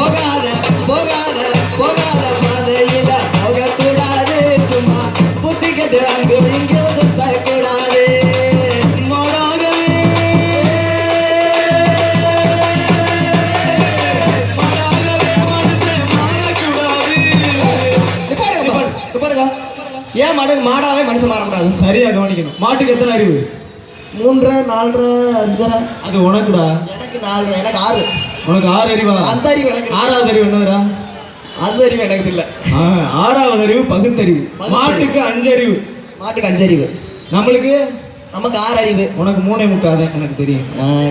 போகாத போகாத போகாத பாதையில போகக்கூடாது. சும்மா புத்தி கட்டு அங்கு இங்கே சுத்தக்கூடாது. ஏன் மாடு மாடாவே மனுஷன் மாறக்கூடாது? சரியா கவனிக்கணும். மாட்டுக்கு எத்தனை அறிவு? மூன்றரை நாலரை அஞ்சரை. அது உனக்குடா. எனக்கு நாலு எனக்கு ஆறு. உனக்கு ஆறு அறிவா? அந்த அறிவு எனக்கு. ஆறாவது அறிவு என்னதுடா? அது அறிவு எனக்கு இல்லை. ஆறாவது அறிவு பகுத்தறிவு. மாட்டுக்கு அஞ்சு அறிவு மாட்டுக்கு அஞ்சறிவு. நம்மளுக்கு? நமக்கு ஆறு அறிவு. உனக்கு மூணே முக்காத எனக்கு தெரியும்.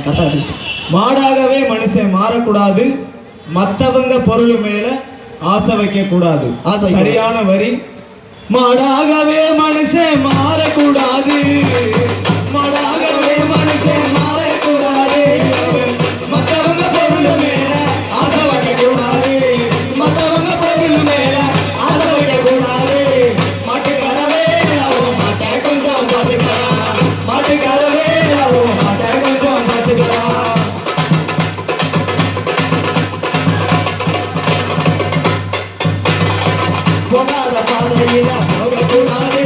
கத்த அடிச்சிட்டேன். மாடாகவே மனுஷன் மாறக்கூடாது. மத்தவங்க பொருள் மேல ஆசை வைக்க கூடாது சரியான வரி. மாடாகவே மனுஷன் மாறக்கூடாது. போகாத பாதையில போகக்கூடாது